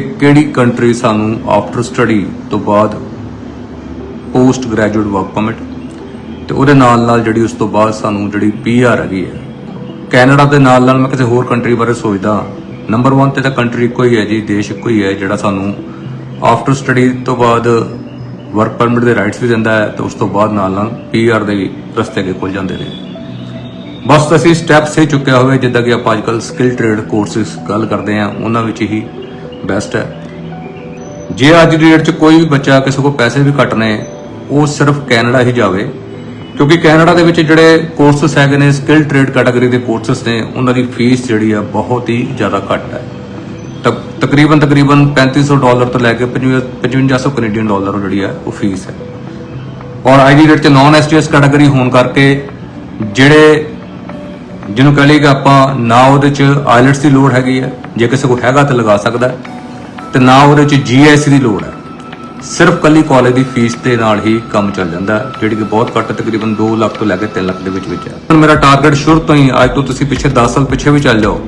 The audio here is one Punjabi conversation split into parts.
ਕਿਹੜੀ ਕੰਟਰੀ ਸਾਨੂੰ ਆਫਟਰ ਸਟੱਡੀ ਤੋਂ ਬਾਅਦ ਪੋਸਟ ਗ੍ਰੈਜੂਏਟ ਵਰਕ ਪਰਮਿਟ ਤੇ ਉਹਦੇ ਨਾਲ ਨਾਲ ਜਿਹੜੀ ਉਸ ਤੋਂ ਬਾਅਦ ਸਾਨੂੰ ਜਿਹੜੀ ਪੀਆਰ ਹੈਗੀ ਹੈ, ਕੈਨੇਡਾ ਦੇ ਨਾਲ ਨਾਲ ਮੈਂ ਕਿਸੇ ਹੋਰ ਕੰਟਰੀ ਬਾਰੇ ਸੋਚਦਾ। ਨੰਬਰ 1 ਤੇ ਤਾਂ ਕੰਟਰੀ ਇੱਕੋ ਹੀ ਹੈ ਜੀ, ਦੇਸ਼ ਇੱਕੋ ਹੀ ਹੈ ਜਿਹੜਾ ਸਾਨੂੰ ਆਫਟਰ ਸਟੱਡੀ ਤੋਂ ਬਾਅਦ ਵਰਕ ਪਰਮਿਟ ਦੇ ਰਾਈਟਸ ਵੀ ਦਿੰਦਾ ਹੈ ਤੇ ਉਸ ਤੋਂ ਬਾਅਦ ਨਾਲ ਨਾਲ ਪੀਆਰ ਦੇ ਵੀ ਰਸਤੇ ਅੱਗੇ ਖੁੱਲ ਜਾਂਦੇ ਨੇ। ਬਸ ਅਸੀਂ ਸਟੈਪਸ ਸੇ ਚੁੱਕਿਆ ਹੋਵੇ, ਜਿੱਦਾਂ ਕਿ ਆਪਾਂ ਅੱਜਕੱਲ ਸਕਿੱਲ ਟ੍ਰੇਡ ਕੋਰਸਿਸ ਗੱਲ ਕਰਦੇ ਆ ਉਹਨਾਂ ਵਿੱਚ ਹੀ ਬੈਸਟ ਹੈ। ਜੇ ਅੱਜ ਦੀ ਡੇਟ 'ਚ ਕੋਈ ਵੀ ਬੱਚਾ ਕਿਸੇ ਕੋਲ ਪੈਸੇ ਵੀ ਘੱਟ ਨੇ ਉਹ ਸਿਰਫ ਕੈਨੇਡਾ ਹੀ ਜਾਵੇ। ਕਿਉਂਕਿ ਕੈਨੇਡਾ ਦੇ ਵਿੱਚ ਜਿਹੜੇ ਕੋਰਸਸ ਹੈਗੇ ਨੇ ਸਕਿੱਲ ਟ੍ਰੇਡ ਕੈਟਾਗਰੀ ਦੇ ਕੋਰਸਸ ਨੇ ਉਹਨਾਂ ਦੀ ਫੀਸ ਜਿਹੜੀ ਆ ਬਹੁਤ ਹੀ ਜ਼ਿਆਦਾ ਘੱਟ ਹੈ। ਤਕ- ਤਕਰੀਬਨ ਤਕਰੀਬਨ 3500 ਡਾਲਰ ਤੋਂ ਲੈ ਕੇ 5500 ਕੈਨੇਡੀਅਨ ਡਾਲਰ ਜਿਹੜੀ ਹੈ ਉਹ ਫੀਸ ਹੈ। ਔਰ ਅੱਜ ਦੀ ਡੇਟ 'ਚ ਨਾਨ ਐਸਟੀਐਸ ਕੈਟਾਗਰੀ ਹੋਣ ਕਰਕੇ ਜਿਹੜੇ ਜਿਹਨੂੰ ਕਹ ਲਈਏ ਕਿ ਆਪਾਂ ਨਾ ਉਹਦੇ 'ਚ ਆਇਲਟਸ ਦੀ ਲੋੜ ਹੈਗੀ ਹੈ ਜੇ ਕਿਸੇ ਕੋਲ ਹੈਗਾ ਤਾਂ ਲਗਾ ਸਕਦਾ ਹੈ, ਤੇ ਨਾ ਉਹਦੇ 'ਚ ਜੀਐਸਸੀ ਦੀ ਲੋੜ ਹੈ। ਸਿਰਫ ਕੱਲੀ ਕਾਲਜ ਦੀ ਫੀਸ ਦੇ ਨਾਲ ਹੀ ਕੰਮ ਚੱਲ ਜਾਂਦਾ ਜਿਹੜੀ ਕਿ ਬਹੁਤ ਘੱਟ ਤਕਰੀਬਨ 2 ਲੱਖ ਤੋਂ ਲੈ ਕੇ 3 ਲੱਖ ਦੇ ਵਿੱਚ ਵਿੱਚ ਹੈ। ਹੁਣ ਮੇਰਾ ਟਾਰਗੇਟ ਸ਼ੁਰੂ ਤੋਂ ਹੀ ਅੱਜ ਤੋਂ ਤੁਸੀਂ ਪਿੱਛੇ 10 ਸਾਲ ਪਿੱਛੇ ਵੀ ਚੱਲ ਜਾਓ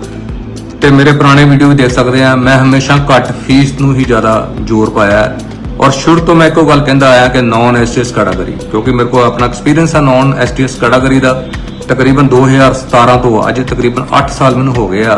ਤੇ ਮੇਰੇ ਪੁਰਾਣੇ ਵੀਡੀਓ ਵੀ ਦੇਖ ਸਕਦੇ ਆ ਮੈਂ ਹਮੇਸ਼ਾ ਘੱਟ ਫੀਸ ਨੂੰ ਹੀ ਜ਼ਿਆਦਾ ਜ਼ੋਰ ਪਾਇਆ ਔਰ ਸ਼ੁਰੂ ਤੋਂ ਮੈਂ ਇੱਕੋ ਗੱਲ ਕਹਿੰਦਾ ਆਇਆ ਕਿ ਨਾਨ ਐਸਟੀਐਸ ਕੈਟਾਗਰੀ ਕਿਉਂਕਿ ਮੇਰੇ ਕੋਲ ਆਪਣਾ ਐਕਸਪੀਰੀਅੰਸ ਹੈ ਨਾਨ ਐਸਟੀਐਸ ਕੈਟਾਗਰੀ ਦਾ। ਤਕਰੀਬਨ 2017 ਤੋਂ ਅੱਜ ਤਕਰੀਬਨ 8 ਸਾਲ ਮੈਨੂੰ ਹੋ ਗਏ ਆ।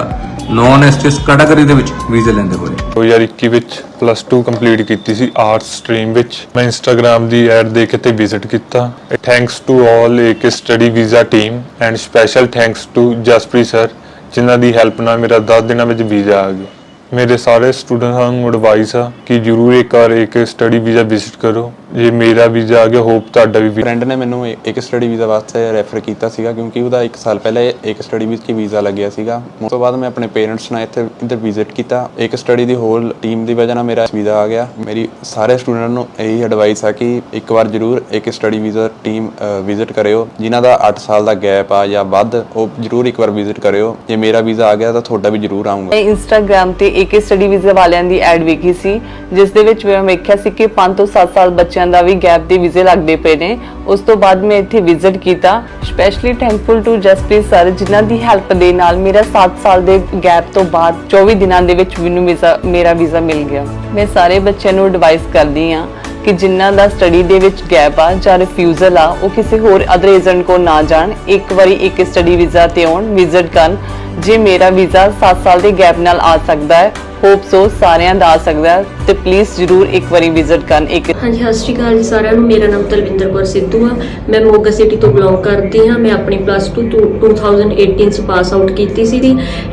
ਨਾਨ ਐਸਟੀਐਸ ਕੈਟਾਗਰੀ ਦੇ ਵਿੱਚ ਵੀਜ਼ੇ ਲੈਂਦੇ ਹੋਏ। 2021 ਵਿੱਚ ਪਲੱਸ 2 ਕੰਪਲੀਟ ਕੀਤੀ ਸੀ ਆਰਟਸ ਸਟਰੀਮ ਵਿੱਚ। ਮੈਂ ਇੰਸਟਾਗ੍ਰam ਦੀ ਐਡ ਦੇਖ ਕੇ ਤੇ ਵਿਜ਼ਿਟ ਕੀਤਾ। Thanks to all AK study visa team and special thanks to Jaspreet sir ਜਿਨ੍ਹਾਂ ਦੀ ਹੈਲਪ ਨਾਲ ਮੇਰਾ 10 ਦਿਨਾਂ ਵਿੱਚ ਵੀਜ਼ਾ ਆ ਗਿਆ। ਮੇਰੇ ਸਾਰੇ ਸਟੂਡੈਂਟਾਂ ਨੂੰ ਐਡਵਾਈਸ ਆ ਕਿ ਜਰੂਰ ਇੱਕ ਵਾਰ ਇੱਕ ਸਟੱਡੀ ਵੀਜ਼ਾ ਵਿਜ਼ਿਟ ਕਰੋ। ਜੇ ਮੇਰਾ ਵੀਜ਼ਾ ਆ ਗਿਆ ਹੋਪ ਤੁਹਾਡਾ ਵੀ ਫਰੈਂਡ ਨੇ ਮੈਨੂੰ ਇੱਕ ਸਟੱਡੀ ਵੀਜ਼ਾ ਵਾਸਤੇ ਰੈਫਰ ਕੀਤਾ ਸੀਗਾ ਕਿਉਂਕਿ ਉਹਦਾ 1 ਸਾਲ ਪਹਿਲਾਂ ਇੱਕ ਸਟੱਡੀ ਵੀਜ਼ਾ ਵੀਜ਼ਾ ਲੱਗਿਆ ਸੀਗਾ। ਉਸ ਤੋਂ ਬਾਅਦ ਮੈਂ ਆਪਣੇ ਪੇਰੈਂਟਸ ਨਾਲ ਇੱਥੇ ਇੱਧਰ ਵਿਜ਼ਿਟ ਕੀਤਾ। ਇੱਕ ਸਟੱਡੀ ਦੀ ਹੋਲ ਟੀਮ ਦੀ ਵਜ੍ਹਾ ਨਾਲ ਮੇਰਾ ਵੀਜ਼ਾ ਆ ਗਿਆ। ਮੇਰੀ ਸਾਰੇ ਸਟੂਡੈਂਟ ਨੂੰ ਇਹੀ ਐਡਵਾਈਸ ਆ ਕਿ ਇੱਕ ਵਾਰ ਜ਼ਰੂਰ ਇੱਕ ਸਟੱਡੀ ਵੀਜ਼ਾ ਟੀਮ ਵਿਜ਼ਿਟ ਕਰਿਓ। ਜਿਨ੍ਹਾਂ ਦਾ 8 ਸਾਲ ਦਾ ਗੈਪ ਆ ਜਾਂ ਵੱਧ ਉਹ ਜ਼ਰੂਰ ਇੱਕ ਵਾਰ ਵਿਜ਼ਿਟ ਕਰਿਓ। ਜੇ ਮੇਰਾ ਵੀਜ਼ਾ ਆ ਗਿਆ ਤਾਂ ਤੁਹਾਡਾ ਵੀ ਜ਼ਰੂਰ ਆਊਗਾ। ਮੈਂ ਇੰਸਟਾਗ੍ਰam ਤੇ ਇੱਕ ਸਟੱਡੀ ਵੀਜ਼ਾ ਵਾਲਿਆਂ ਦੀ ਐਡ ਵੇਖੀ ਸੀ, ਜਿਸ ਦੇ ਵਿੱਚ ਮੈਂ ਵੇਖਿਆ ਸੀ ਕਿ 5 ਤੋਂ 7 ਸਾਲ ਬੱਚਿਆਂ ਦਾ ਵੀ ਗੈਪ ਦੇ ਵੀਜ਼ੇ ਲੱਗਦੇ ਪਏ ਨੇ। ਉਸ ਤੋਂ ਬਾਅਦ ਮੈਂ ਇੱਥੇ ਵਿਜ਼ਿਟ ਕੀਤਾ specially thankful to Jaspreet sir ਜਿਨ੍ਹਾਂ ਦੀ ਹੈਲਪ ਦੇ ਨਾਲ ਮੇਰਾ 7 ਸਾਲ ਦੇ ਗੈਪ ਤੋਂ ਬਾਅਦ 24 ਦਿਨਾਂ ਦੇ ਵਿੱਚ ਮੈਨੂੰ ਵੀਜ਼ਾ, ਮੇਰਾ ਵੀਜ਼ਾ ਮਿਲ ਗਿਆ। ਮੈਂ ਸਾਰੇ ਬੱਚਿਆਂ ਨੂੰ ਐਡਵਾਈਸ ਕਰਦੀ ਆ ਕਿ ਜਿਨ੍ਹਾਂ ਦਾ ਸਟੱਡੀ ਦੇ ਵਿੱਚ ਗੈਪ ਆ ਜਾਂ ਰਿਫਿਊਜ਼ਲ ਆ, ਉਹ ਕਿਸੇ ਹੋਰ ਅਦਰ ਏਜੰਟ ਕੋ ਨਾ ਜਾਣ। ਇੱਕ ਵਾਰੀ ਇੱਕ ਸਟੱਡੀ ਵੀਜ਼ਾ ਤੇ ਆਉਣ ਵਿਜ਼ਿਟ ਕਰਨ। ਜੇ ਮੇਰਾ ਵੀਜ਼ਾ 7 ਸਾਲ ਦੇ ਗੈਪ ਨਾਲ ਆ ਸਕਦਾ ਹੈ ਹੋਪ ਸੋ ਸਾਰਿਆਂ ਦਾ ਆ ਸਕਦਾ ਤੇ ਪਲੀਜ਼ ਜਰੂਰ ਇੱਕ ਵਾਰੀ ਵਿਜ਼ਿਟ ਕਰਨ, ਇੱਕ ਹਾਂਜੀ, ਸਤਿ ਸ਼੍ਰੀ ਅਕਾਲ ਜੀ ਸਾਰਿਆਂ ਨੂੰ। ਮੇਰਾ ਨਾਮ ਤਲਵਿੰਦਰ ਕੌਰ ਸਿੱਧੂ ਆ। ਮੈਂ ਮੋਗਾ ਸਿਟੀ ਤੋਂ ਬਿਲੋਂਗ ਕਰਦੀ ਹਾਂ। ਮੈਂ ਆਪਣੀ ਪਲੱਸ 2 2018 ਚ ਪਾਸ ਆਊਟ ਕੀਤੀ ਸੀ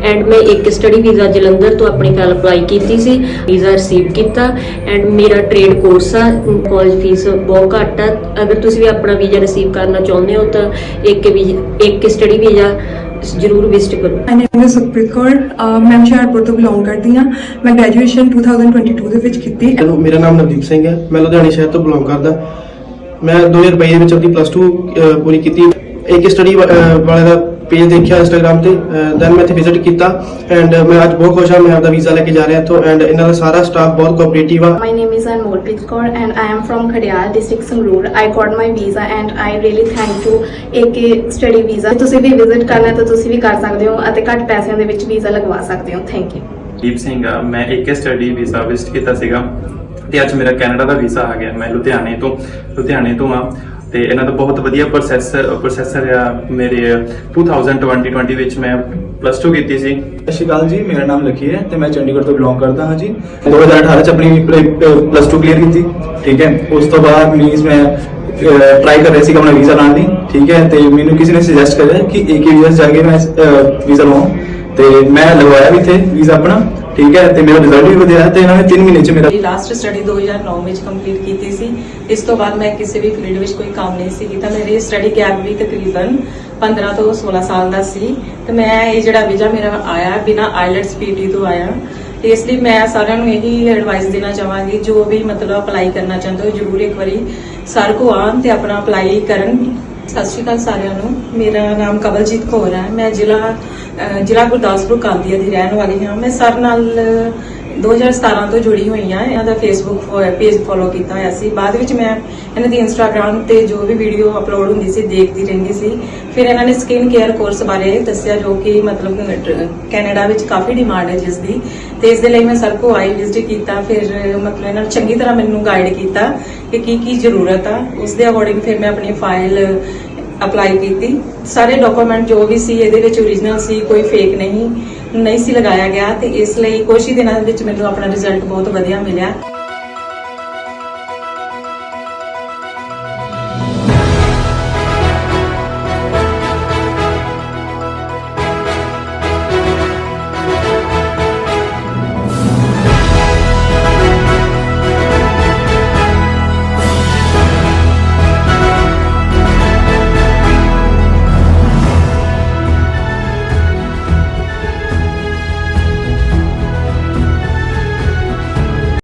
ਐਂਡ ਮੈਂ ਇੱਕ ਸਟੱਡੀ ਵੀਜ਼ਾ ਜਲੰਧਰ ਤੋਂ ਆਪਣੀ ਫਾਈਲ ਅਪਲਾਈ ਕੀਤੀ ਸੀ। ਵੀਜ਼ਾ ਰਿਸੀਵ ਕੀਤਾ ਐਂਡ ਮੇਰਾ ਟ੍ਰੇਡ ਕੋਰਸ ਆ। ਕਾਲਜ ਫੀਸ ਬਹੁਤ ਘੱਟ ਆ। ਅਗਰ ਤੁਸੀਂ ਵੀ ਆਪਣਾ ਵੀਜ਼ਾ ਰਿਸੀਵ ਕਰਨਾ ਚਾਹੁੰਦੇ ਹੋ ਤਾਂ ਇੱਕ ਇੱਕ ਸਟੱਡੀ ਵੀਜ਼ਾ ਜ਼ਰੂਰ ਵਿਜ਼ਿਟ ਕਰੋ। My name is Sukhpreet Kaur ਮੈਂ ਹੁਸ਼ਿਆਰਪੁਰ ਤੋਂ ਬਿਲੋਂਗ ਕਰਦੀ ਹਾਂ। ਮੈਂ ਗ੍ਰੈਜੂਏਸ਼ਨ 2022 ਦੇ ਵਿੱਚ ਕੀਤੀ। ਹੈਲੋ ਮੇਰਾ ਨਾਮ ਨਵਦੀਪ ਸਿੰਘ ਹੈ। ਮੈਂ ਲੁਧਿਆਣੇ ਸ਼ਹਿਰ ਤੋਂ ਬਿਲੋਂਗ ਕਰਦਾ। ਮੈਂ 2022 ਦੇ ਵਿੱਚ ਆਪਣੀ ਪਲੱਸ 2 ਪੂਰੀ ਕੀਤੀ। ਇੱਕ ਸਟੱਡੀ ਵਾਲੇ ਦਾ ਪੇਜ ਦੇਖਿਆ ਇੰਸਟਾਗ੍ਰam ਤੇ ਦੈਨ ਮੈਂ ਇੱਥੇ ਵਿਜ਼ਿਟ ਕੀਤਾ ਐਂਡ ਮੈਂ ਅੱਜ ਬਹੁਤ ਖੁਸ਼ ਹਾਂ ਮੈਂ ਆਪਦਾ ਵੀਜ਼ਾ ਲੈ ਕੇ ਜਾ ਰਿਹਾ ਇੱਥੋਂ ਐਂਡ ਇਹਨਾਂ ਦਾ ਸਾਰਾ ਸਟਾਫ ਬਹੁਤ ਕੋਆਪਰੇਟਿਵ ਆ। My name is Anmolpreet Kaur and I am from Khadiar district Sangrur. I got my visa and I really thank to AK study visa. ਤੁਸੀਂ ਵੀ ਵਿਜ਼ਿਟ ਕਰਨਾ ਹੈ ਤਾਂ ਤੁਸੀਂ ਵੀ ਕਰ ਸਕਦੇ ਹੋ ਅਤੇ ਘੱਟ ਪੈਸਿਆਂ ਦੇ ਵਿੱਚ ਵੀਜ਼ਾ ਲਗਵਾ ਸਕਦੇ ਹੋ। ਥੈਂਕ ਯੂ ਦੀਪ ਸਿੰਘ ਆ ਮੈਂ ਇੱਕ ਸਟੱਡੀ ਵੀਜ਼ਾ ਵਿਜ਼ਿਟ ਕੀਤਾ ਸੀਗਾ ਤੇ ਅੱਜ ਮੇਰਾ ਕੈਨੇਡਾ ਦਾ ਵੀਜ਼ਾ ਆ ਗਿਆ। ਮੈਂ ਲੁਧਿਆਣੇ ਤੋਂ ਲੁਧਿਆਣੇ ਤੋਂ ਆ। ਤੇ ਇਹਨਾਂ ਦਾ ਬਹੁਤ ਵਧੀਆ ਪ੍ਰੋਸੈਸ ਪ੍ਰੋਸੈਸਰ ਆ ਮੇਰੇ 2020 ਵਿੱਚ ਮੈਂ ਪਲੱਸ 2 ਕੀਤੀ ਸੀ। ਸਤਿ ਸ਼੍ਰੀ ਅਕਾਲ ਜੀ, ਮੇਰਾ ਨਾਮ ਲੱਕੀ ਹੈ ਤੇ ਮੈਂ ਚੰਡੀਗੜ੍ਹ ਤੋਂ ਬਿਲੋਂਗ ਕਰਦਾ ਹਾਂ ਜੀ। 2018 ਚ ਆਪਣੀ ਪਲੱਸ 2 ਕਲੀਅਰ ਕੀਤੀ, ਠੀਕ ਹੈ? ਉਸ ਤੋਂ ਬਾਅਦ ਮੀਨਸ ਮੈਂ ਟਰਾਈ ਕਰ ਰਿਹਾ ਸੀ ਆਪਣਾ ਵੀਜ਼ਾ ਲਾਉਣ ਦੀ, ਠੀਕ ਹੈ? ਤੇ ਮੈਨੂੰ ਕਿਸੇ ਨੇ ਸੁਜੈਸਟ ਕਰਿਆ ਕਿ ਏਕੇ ਵੀਜ਼ਾ ਜਾ ਕੇ ਮੈਂ ਵੀਜ਼ਾ ਲਵਾਂ ਤੇ ਮੈਂ ਲਗਵਾਇਆ ਵੀ ਇੱਥੇ ਵੀਜ਼ਾ ਆਪਣਾ। ਠੀਕ ਹੈ, ਤੇ ਮੇਰਾ ਰਿਜ਼ਲਟ ਵੀ ਵਧੀਆ ਹੈ ਤੇ ਇਹਨਾਂ ਨੇ 3 ਮਹੀਨੇ ਚ ਮੇਰਾ ਲਾਸਟ ਸਟੱਡੀ 2009 ਵਿੱਚ ਕੰਪਲੀਟ ਕੀਤੀ ਸੀ। ਇਸ ਤੋਂ ਬਾਅਦ ਮੈਂ ਕਿਸੇ ਵੀ ਫੀਲਡ ਵਿੱਚ ਕੋਈ ਕੰਮ ਨਹੀਂ ਸੀ ਕੀਤਾ। ਮੇਰੀ ਸਟੱਡੀ ਗੈਪ ਵੀ ਤਕਰੀਬਨ 15 ਤੋਂ 16 ਸਾਲ ਦਾ ਸੀ। ਤੇ ਮੈਂ ਇਹ ਜਿਹੜਾ ਵੀਜ਼ਾ ਮੇਰਾ ਆਇਆ, ਬਿਨਾ ਆਈਲੈਟਸ ਪੀਟੀ ਤੋਂ ਆਇਆ। ਤੇ ਇਸ ਲਈ ਮੈਂ ਸਾਰਿਆਂ ਨੂੰ ਇਹੀ ਐਡਵਾਈਸ ਦੇਣਾ ਚਾਹਾਂਗੀ, ਜੋ ਵੀ ਮਤਲਬ ਅਪਲਾਈ ਕਰਨਾ ਚਾਹੁੰਦੇ ਹੋ, ਜਰੂਰ ਇੱਕ ਵਾਰੀ ਸਰ ਕੋ ਆਉਣ ਤੇ ਆਪਣਾ ਅਪਲਾਈ ਕਰਨ। ਸਤਿ ਸ਼੍ਰੀ ਅਕਾਲ ਸਾਰਿਆਂ ਨੂੰ। ਮੇਰਾ ਨਾਮ ਕਵਲਜੀਤ ਕੌਰ ਹੈ। ਮੈਂ ਜ਼ਿਲ੍ਹਾ ਜ਼ਿਲ੍ਹਾ ਗੁਰਦਾਸਪੁਰ ਕਾਂਦੀਆ ਦੀ ਰਹਿਣ ਵਾਲੀ ਹਾਂ। ਮੈਂ ਸਰ ਨਾਲ 2017 ਤੋਂ ਜੁੜੀ ਹੋਈ ਆ ਇਹਨਾਂ ਦਾ ਫੇਸਬੁੱਕ ਪੇਜ ਫੋਲੋ ਕੀਤਾ ਹੋਇਆ ਸੀ। ਬਾਅਦ ਵਿੱਚ ਮੈਂ ਇਹਨਾਂ ਦੀ ਇੰਸਟਾਗ੍ਰam ਤੇ ਜੋ ਵੀ ਵੀਡੀਓ ਅਪਲੋਡ ਹੁੰਦੀ ਸੀ, ਦੇਖਦੀ ਰਹਿੰਦੀ ਸੀ। ਫਿਰ ਇਹਨਾਂ ਨੇ ਸਕਿਨ ਕੇਅਰ ਕੋਰਸ ਬਾਰੇ ਦੱਸਿਆ, ਜੋ ਕਿ ਮਤਲਬ ਕੈਨੇਡਾ ਵਿੱਚ ਕਾਫੀ ਡਿਮਾਂਡ ਹੈ ਜਿਸ ਦੀ। ਤੇ ਇਸ ਦੇ ਲਈ ਮੈਂ ਸਰ ਕੋ ਆਈ ਵਿਜ਼ਿਟ ਕੀਤਾ। ਫਿਰ ਮਤਲਬ ਇਹਨਾਂ ਨੇ ਚੰਗੀ ਤਰ੍ਹਾਂ ਮੈਨੂੰ ਗਾਈਡ ਕੀਤਾ। ਕਿ ਕੀ ਕੀ ਜ਼ਰੂਰਤ ਆ ਉਸ ਦੇ ਅਕੋਰਡਿੰਗ ਫਿਰ ਮੈਂ ਆਪਣੀ ਫਾਈਲ ਅਪਲਾਈ ਕੀਤੀ। ਸਾਰੇ ਡਾਕੂਮੈਂਟ ਜੋ ਵੀ ਸੀ, ਇਹਦੇ ਵਿੱਚ ਓਰੀਜਨਲ ਸੀ, ਕੋਈ ਫੇਕ ਨਹੀਂ ਨਹੀਂ ਸੀ ਲਗਾਇਆ ਗਿਆ ਤੇ ਇਸ ਲਈ ਕੁਝ ਹੀ ਦਿਨਾਂ ਦੇ ਵਿੱਚ ਮੈਨੂੰ ਆਪਣਾ ਰਿਜ਼ਲਟ ਬਹੁਤ ਵਧੀਆ ਮਿਲਿਆ।